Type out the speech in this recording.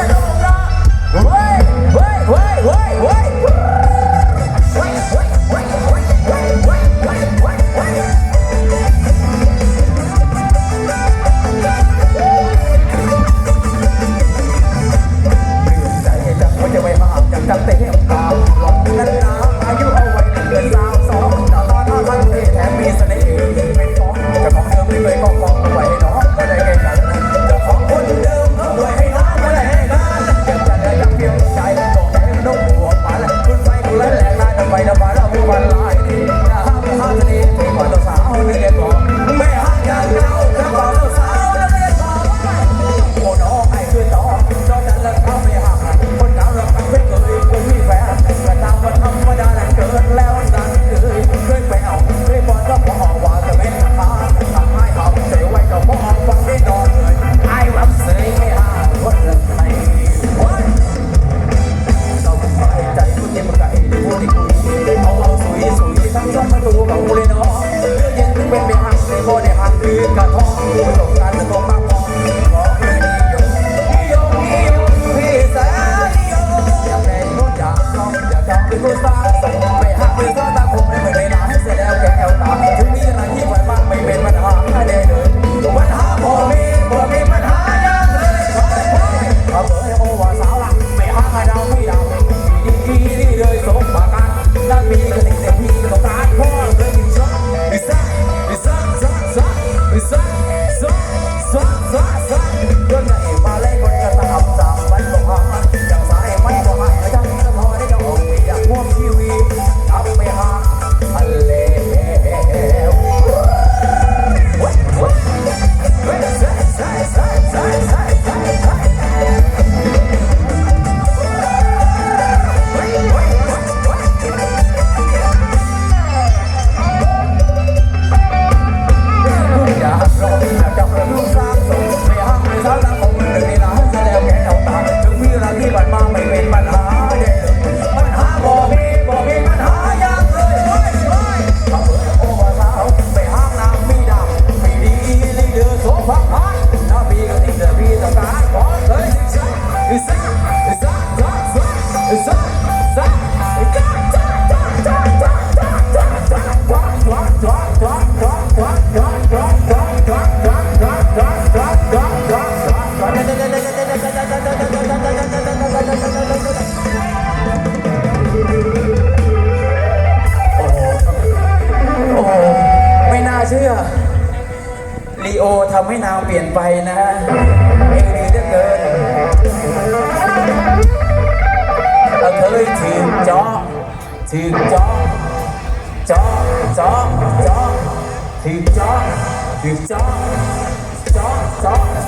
Yeah. โอ้โหไม่น่าเชื่อลีโอทำให้นาวเปลี่ยนไปนะ ถือจอกจอกจอกจอกถือจอกถือจอกจอกจอ